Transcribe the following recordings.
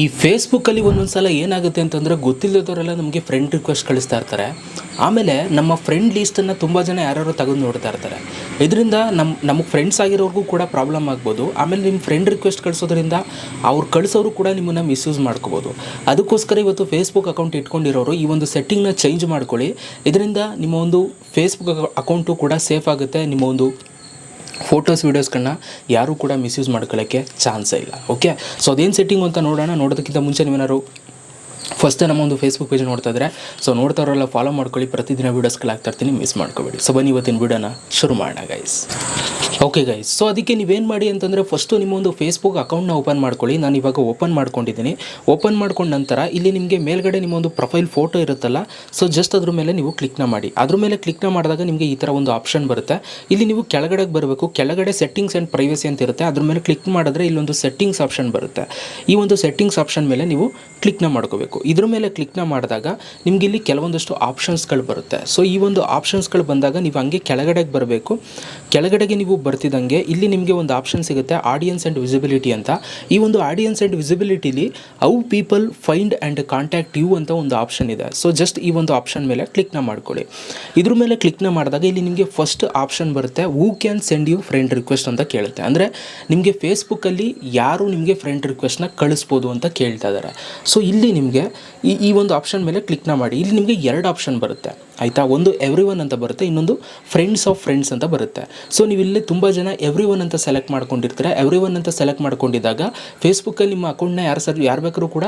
ಈ ಫೇಸ್ಬುಕ್ಕಲ್ಲಿ ಒಂದೊಂದು ಸಲ ಏನಾಗುತ್ತೆ ಅಂತಂದರೆ ಗೊತ್ತಿಲ್ಲದವರೆಲ್ಲ ನಮಗೆ ಫ್ರೆಂಡ್ ರಿಕ್ವೆಸ್ಟ್ ಕಳಿಸ್ತಾ ಇರ್ತಾರೆ. ಆಮೇಲೆ ನಮ್ಮ ಫ್ರೆಂಡ್ ಲೀಸ್ಟನ್ನು ತುಂಬ ಜನ ಯಾರ್ಯಾರು ತೆಗೆದು ನೋಡ್ತಾ ಇರ್ತಾರೆ. ಇದರಿಂದ ನಮ್ಮ ನಮಗೆ ಫ್ರೆಂಡ್ಸ್ ಆಗಿರೋರ್ಗೂ ಕೂಡ ಪ್ರಾಬ್ಲಮ್ ಆಗ್ಬೋದು. ಆಮೇಲೆ ನಿಮ್ಮ ಫ್ರೆಂಡ್ ರಿಕ್ವೆಸ್ಟ್ ಕಳಿಸೋದ್ರಿಂದ ಅವ್ರು ಕಳಿಸೋರು ಕೂಡ ನಿಮ್ಮನ್ನು ಮಿಸ್ಯೂಸ್ ಮಾಡ್ಕೋಬೋದು. ಅದಕ್ಕೋಸ್ಕರ ಇವತ್ತು ಫೇಸ್ಬುಕ್ ಅಕೌಂಟ್ ಇಟ್ಕೊಂಡಿರೋರು ಈ ಒಂದು ಸೆಟ್ಟಿಂಗ್ನ ಚೇಂಜ್ ಮಾಡ್ಕೊಳ್ಳಿ. ಇದರಿಂದ ನಿಮ್ಮ ಒಂದು ಫೇಸ್ಬುಕ್ ಅಕೌಂಟು ಕೂಡ ಸೇಫ್ ಆಗುತ್ತೆ, ನಿಮ್ಮ ಒಂದು ಫೋಟೋಸ್ ವೀಡಿಯೋಸ್ಗಳನ್ನ ಯಾರೂ ಕೂಡ ಮಿಸ್ಯೂಸ್ ಮಾಡ್ಕೊಳ್ಳೋಕ್ಕೆ ಚಾನ್ಸೇ ಇಲ್ಲ ಓಕೆ ಸೊ ಅದೇನು ಸೆಟ್ಟಿಂಗ್ ಅಂತ ನೋಡೋಣ, ನೋಡೋದಕ್ಕಿಂತ ಮುಂಚೆ ನೀವೇನಾದ್ರು ಫಸ್ಟ್ ನಮ್ಮ ಒಂದು ಫೇಸ್ಬುಕ್ ಪೇಜ್ ನೋಡ್ತಾ ಇದ್ರೆ ಸೊ ನೋಡ್ತಾರಲ್ಲ ಫಾಲೋ ಮಾಡ್ಕೊಳ್ಳಿ. ಪ್ರತಿದಿನ ವೀಡಿಯೋಸ್ಗಳು ಆಗ್ತಾ ಇರ್ತೀನಿ ಮಿಸ್ ಮಾಡ್ಕೋಬೇಡಿ. ಸೊ ಬನ್ನಿ ಇವತ್ತಿನ ವೀಡಿಯೋನ ಶುರು ಮಾಡೋಣ ಗೈಸ್ ಓಕೆ ಗೈಸ್ ಸೊ ಅದಕ್ಕೆ ನೀವೇನು ಮಾಡಿ ಅಂತಂದರೆ ಫಸ್ಟು ನಿಮ್ಮ ಒಂದು ಫೇಸ್ಬುಕ್ ಅಕೌಂಟ್ನ ಓಪನ್ ಮಾಡ್ಕೊಳ್ಳಿ. ನಾನು ಇವಾಗ ಓಪನ್ ಮಾಡ್ಕೊಂಡಿದ್ದೀನಿ. ಓಪನ್ ಮಾಡ್ಕೊಂಡ ನಂತರ ಇಲ್ಲಿ ನಿಮಗೆ ಮೇಲ್ಗಡೆ ನಿಮ್ಮ ಒಂದು ಪ್ರೊಫೈಲ್ ಫೋಟೋ ಇರುತ್ತಲ್ಲ ಸೊ ಜಸ್ಟ್ ಅದ್ರ ಮೇಲೆ ನೀವು ಕ್ಲಿಕ್ನ ಮಾಡಿ. ಅದ್ರ ಮೇಲೆ ಕ್ಲಿಕ್ನ ಮಾಡಿದಾಗ ನಿಮಗೆ ಈ ಥರ ಒಂದು ಆಪ್ಷನ್ ಬರುತ್ತೆ. ಇಲ್ಲಿ ನೀವು ಕೆಳಗಡೆಗೆ ಬರಬೇಕು. ಕೆಳಗಡೆ ಸೆಟ್ಟಿಂಗ್ಸ್ ಆ್ಯಂಡ್ ಪ್ರೈವಸಿ ಅಂತ ಇರುತ್ತೆ. ಅದ್ರ ಮೇಲೆ ಕ್ಲಿಕ್ ಮಾಡಿದ್ರೆ ಇಲ್ಲೊಂದು ಸೆಟ್ಟಿಂಗ್ಸ್ ಆಪ್ಷನ್ ಬರುತ್ತೆ. ಈ ಒಂದು ಸೆಟ್ಟಿಂಗ್ಸ್ ಆಪ್ಷನ್ ಮೇಲೆ ನೀವು ಕ್ಲಿಕ್ನ ಮಾಡ್ಕೋಬೇಕು. ಇದ್ರ ಮೇಲೆ ಕ್ಲಿಕ್ನ ಮಾಡಿದಾಗ ನಿಮ್ಗೆ ಇಲ್ಲಿ ಕೆಲವೊಂದಷ್ಟು ಆಪ್ಷನ್ಸ್ಗಳು ಬರುತ್ತೆ. ಸೊ ಈ ಒಂದು ಆಪ್ಷನ್ಸ್ಗಳು ಬಂದಾಗ ನೀವು ಹಂಗೆ ಕೆಳಗಡೆಗೆ ಬರಬೇಕು. ಕೆಳಗಡೆಗೆ ನೀವು ಬರ್ತಿದ್ದಂಗೆ ಇಲ್ಲಿ ನಿಮಗೆ ಒಂದು ಆಪ್ಷನ್ ಸಿಗುತ್ತೆ ಆಡಿಯನ್ಸ್ ಆ್ಯಂಡ್ ವಿಸಿಬಿಲಿಟಿ ಅಂತ. ಈ ಒಂದು audience and ವಿಸಿಬಿಲಿಟಿಲಿ how people find and contact you ಅಂತ ಒಂದು ಆಪ್ಷನ್ ಇದೆ. ಸೊ ಜಸ್ಟ್ ಈ ಒಂದು ಆಪ್ಷನ್ ಮೇಲೆ ಕ್ಲಿಕ್ನ ಮಾಡ್ಕೊಳ್ಳಿ. ಇದ್ರ ಮೇಲೆ ಕ್ಲಿಕ್ನ ಮಾಡಿದಾಗ ಇಲ್ಲಿ ನಿಮಗೆ ಫಸ್ಟ್ ಆಪ್ಷನ್ ಬರುತ್ತೆ who can send you friend request ಅಂತ ಕೇಳುತ್ತೆ. ಅಂದರೆ ನಿಮಗೆ ಫೇಸ್ಬುಕ್ಕಲ್ಲಿ ಯಾರು ನಿಮಗೆ ಫ್ರೆಂಡ್ ರಿಕ್ವೆಸ್ಟ್ನ ಕಳಿಸ್ಬೋದು ಅಂತ ಕೇಳ್ತಾ ಇದ್ದಾರೆ ಸೊ ಇಲ್ಲಿ ನಿಮಗೆ ಈ ಈ ಒಂದು ಆಪ್ಷನ್ ಮೇಲೆ ಕ್ಲಿಕ್ನ ಮಾಡಿ. ಇಲ್ಲಿ ನಿಮಗೆ ಎರಡು ಆಪ್ಷನ್ ಬರುತ್ತೆ. ಆಯಿತಾ? ಒಂದು ಎವ್ರಿ ಅಂತ ಬರುತ್ತೆ, ಇನ್ನೊಂದು ಫ್ರೆಂಡ್ಸ್ ಆಫ್ ಫ್ರೆಂಡ್ಸ್ ಅಂತ ಬರುತ್ತೆ. ಸೊ ನೀವು ಇಲ್ಲಿ ತುಂಬ ಜನ ಎವ್ರಿ ಒನ್ ಅಂತ ಸೆಲೆಕ್ಟ್ ಮಾಡ್ಕೊಂಡಿರ್ತೀರ. ಎವ್ರಿ ಒನ್ ಅಂತ ಸೆಲೆಕ್ಟ್ ಮಾಡ್ಕೊಂಡಿದ್ದಾಗ ಫೇಸ್ಬುಕ್ಕಲ್ಲಿ ನಿಮ್ಮ ಅಕೌಂಟ್ನ ಯಾರು ಸರ್, ಯಾರು ಬೇಕಾದ್ರೂ ಕೂಡ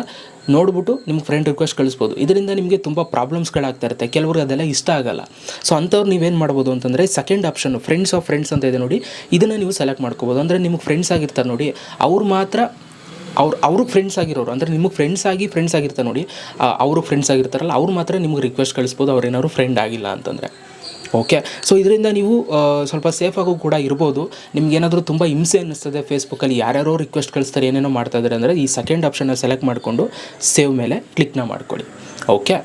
ನೋಡ್ಬಿಟ್ಟು ನಿಮ್ಮ ಫ್ರೆಂಡ್ ರಿಕ್ವೆಸ್ಟ್ ಕಳಿಸ್ಬೋದು. ಇದರಿಂದ ನಿಮಗೆ ತುಂಬ ಪ್ರಾಬ್ಲಮ್ಸ್ಗಳಾಗ್ತಾ ಇರುತ್ತೆ. ಕೆಲವ್ರಿಗೆ ಅದೆಲ್ಲ ಇಷ್ಟ ಆಗಲ್ಲ. ಸೊ ಅಂಥವ್ರು ನೀವೇನು ಮಾಡ್ಬೋದು ಅಂತಂದರೆ second option friends of friends ಅಂತ ಇದೆ ನೋಡಿ, ಇದನ್ನು ನೀವು ಸೆಲೆಕ್ಟ್ ಮಾಡ್ಕೋಬೋದು. ಅಂದರೆ ನಿಮಗೆ ಫ್ರೆಂಡ್ಸ್ ಆಗಿರ್ತಾರೆ ನೋಡಿ, ಅವ್ರು ಮಾತ್ರ ಅವ್ರು, ಅವ್ರಿಗೆ ಫ್ರೆಂಡ್ಸ್ ಆಗಿರೋರು, ಅಂದರೆ ನಿಮಗೆ ಫ್ರೆಂಡ್ಸ್ ಆಗಿ ಫ್ರೆಂಡ್ಸ್ ಆಗಿರ್ತಾರೆ ನೋಡಿ ಅವರು ಫ್ರೆಂಡ್ಸ್ ಆಗಿರ್ತಾರಲ್ಲ, ಅವ್ರು ಮಾತ್ರ ನಿಮಗೆ ರಿಕ್ವೆಸ್ಟ್ ಕಳಿಸ್ಬೋದು, ಅವ್ರು ಏನಾದ್ರು ಫ್ರೆಂಡ್ ಆಗಿಲ್ಲ ಅಂತಂದರೆ. ಓಕೆ ಸೊ ಇದರಿಂದ ನೀವು ಸ್ವಲ್ಪ ಸೇಫಾಗೂ ಕೂಡ ಇರ್ಬೋದು. ನಿಮ್ಗೆ ಏನಾದರೂ ತುಂಬ ಹಿಂಸೆ ಅನ್ನಿಸ್ತದೆ ಫೇಸ್ಬುಕ್ಕಲ್ಲಿ ಯಾರ್ಯಾರೋ ರಿಕ್ವೆಸ್ಟ್ ಕಳಿಸ್ತಾರೆ, ಏನೇನೋ ಮಾಡ್ತಾ ಇದ್ದಾರೆ ಅಂದರೆ ಈ ಸೆಕೆಂಡ್ ಆಪ್ಷನ್ನ ಸೆಲೆಕ್ಟ್ ಮಾಡಿಕೊಂಡು ಸೇವ್ ಮೇಲೆ ಕ್ಲಿಕ್ನ ಮಾಡ್ಕೊಳ್ಳಿ. ಓಕೆ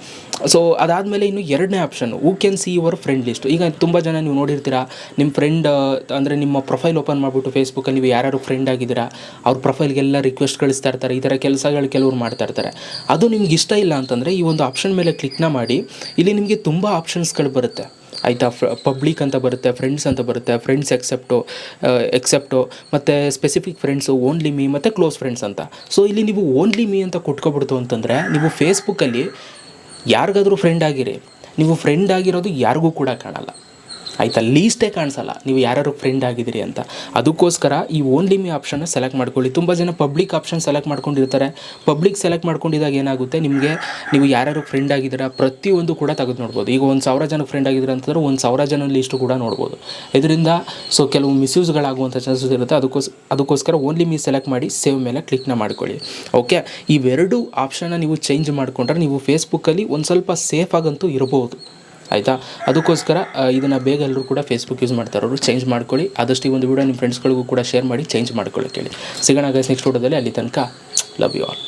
ಸೊ ಅದಾದಮೇಲೆ ಇನ್ನು ಎರಡನೇ option who can see your friend list ಈಗ ತುಂಬ ಜನ ನೀವು ನೋಡಿರ್ತೀರಾ ನಿಮ್ಮ ಫ್ರೆಂಡ್ ಅಂದರೆ ನಿಮ್ಮ ಪ್ರೊಫೈಲ್ ಓಪನ್ ಮಾಡಿಬಿಟ್ಟು ಫೇಸ್ಬುಕ್ಕಲ್ಲಿ ನೀವು ಯಾರ್ಯಾರು ಫ್ರೆಂಡ್ ಆಗಿದ್ದೀರಾ, ಅವ್ರ ಪ್ರೊಫೈಲ್ಗೆಲ್ಲ ರಿಕ್ವೆಸ್ಟ್ ಕಳಿಸ್ತಾ ಇರ್ತಾರೆ, ಈ ಥರ ಕೆಲಸಗಳು ಕೆಲವ್ರು ಮಾಡ್ತಾ ಇರ್ತಾರೆ. ಅದು ನಿಮ್ಗೆ ಇಷ್ಟ ಇಲ್ಲ ಅಂತಂದರೆ ಈ ಒಂದು ಆಪ್ಷನ್ ಮೇಲೆ ಕ್ಲಿಕ್ನ ಮಾಡಿ, ಇಲ್ಲಿ ನಿಮಗೆ ತುಂಬ ಆಪ್ಷನ್ಸ್ಗಳು ಬರುತ್ತೆ. ಆಯಿತಾ ಪಬ್ಲಿಕ್ ಅಂತ ಬರುತ್ತೆ ಫ್ರೆಂಡ್ಸ್ ಅಂತ ಬರುತ್ತೆ ಫ್ರೆಂಡ್ಸ್ ಎಕ್ಸೆಪ್ಟು ಎಕ್ಸೆಪ್ಟು ಮತ್ತು ಸ್ಪೆಸಿಫಿಕ್ ಫ್ರೆಂಡ್ಸು ಓನ್ಲಿ ಮೀ ಮತ್ತು ಕ್ಲೋಸ್ ಫ್ರೆಂಡ್ಸ್ ಅಂತ. ಸೊ ಇಲ್ಲಿ ನೀವು ಓನ್ಲಿ ಮೀ ಅಂತ ಕೊಟ್ಕೊಬಿಡ್ತು ಅಂತಂದರೆ, ನೀವು ಫೇಸ್ಬುಕ್ಕಲ್ಲಿ ಯಾರಿಗಾದರೂ ಫ್ರೆಂಡ್ ಆಗಿರಿ. ನೀವು ಫ್ರೆಂಡ್ ಆಗಿರೋದು ಯಾರಿಗೂ ಕೂಡ ಕಾಣಲ್ಲ. ಆಯಿತಾ? ಲೀಸ್ಟೇ ಕಾಣಿಸಲ್ಲ. ನೀವು ಯಾರ್ಯಾರು ಫ್ರೆಂಡ್ ಆಗಿದ್ದೀರಿ ಅಂತ. ಅದಕ್ಕೋಸ್ಕರ ಈ ಓನ್ಲಿ ಮೀ ಆಪ್ಷನ್ನ ಸೆಲೆಕ್ಟ್ ಮಾಡ್ಕೊಳ್ಳಿ. ತುಂಬ ಜನ ಪಬ್ಲಿಕ್ ಆಪ್ಷನ್ ಸೆಲೆಕ್ಟ್ ಮಾಡ್ಕೊಂಡಿರ್ತಾರೆ. ಪಬ್ಲಿಕ್ ಸೆಲೆಕ್ಟ್ ಮಾಡ್ಕೊಂಡಿದ್ದಾಗ ಏನಾಗುತ್ತೆ? ನಿಮಗೆ ನೀವು ಯಾರ್ಯಾರು ಫ್ರೆಂಡ್ ಆಗಿದ್ದೀರಾ ಪ್ರತಿಯೊಂದು ಕೂಡ ತೆಗೆದು ನೋಡ್ಬೋದು. ಈಗ ಒಂದು ಸಾವಿರ ಜನ ಫ್ರೆಂಡ್ ಆಗಿದ್ದೀರಾ ಅಂತಂದ್ರೆ ಒಂದು ಸಾವಿರ ಜನ ಲೀಸ್ಟು ಕೂಡ ನೋಡ್ಬೋದು. ಇದರಿಂದ ಸೊ ಕೆಲವು ಮಿಸ್ಯೂಸ್ಗಳಾಗುವಂಥ ಚಾನ್ಸಸ್ ಇರುತ್ತೆ. ಅದಕ್ಕೋಸ್, ಅದಕ್ಕೋಸ್ಕರ ಓನ್ಲಿ ಮೀ ಸೆಲೆಕ್ಟ್ ಮಾಡಿ ಸೇವ್ ಮೇಲೆ ಕ್ಲಿಕ್ನ ಮಾಡ್ಕೊಳ್ಳಿ. ಓಕೆ ಇವೆರಡು ಆಪ್ಷನ್ನ ನೀವು ಚೇಂಜ್ ಮಾಡಿಕೊಂಡ್ರೆ ನೀವು ಫೇಸ್ಬುಕ್ಕಲ್ಲಿ ಒಂದು ಸ್ವಲ್ಪ ಸೇಫ್ ಆಗಂತೂ ಇರ್ಬೋದು. ಆಯಿತಾ? ಅದಕ್ಕೋಸ್ಕರ ಇದನ್ನು ಬೇಗ ಎಲ್ಲರೂ ಕೂಡ ಫೇಸ್ಬುಕ್ ಯೂಸ್ ಮಾಡ್ತಾರೋರು ಚೇಂಜ್ ಮಾಡ್ಕೊಳ್ಳಿ. ಆದಷ್ಟು ಈ ಒಂದು ವಿಡಿಯೋ ನಿಮ್ಮ ಫ್ರೆಂಡ್ಸ್ಗಳಿಗೂ ಕೂಡ ಶೇರ್ ಮಾಡಿ ಚೇಂಜ್ ಮಾಡ್ಕೊಳ್ಳೋಕೆ ಹೇಳಿ. ಸಿಗೋಣ ಗೈಸ್ ನೆಕ್ಸ್ಟ್ ವಿಡಿಯೋದಲ್ಲಿ ಅಲ್ಲಿ ತನಕ ಲವ್ ಯು ಆಲ್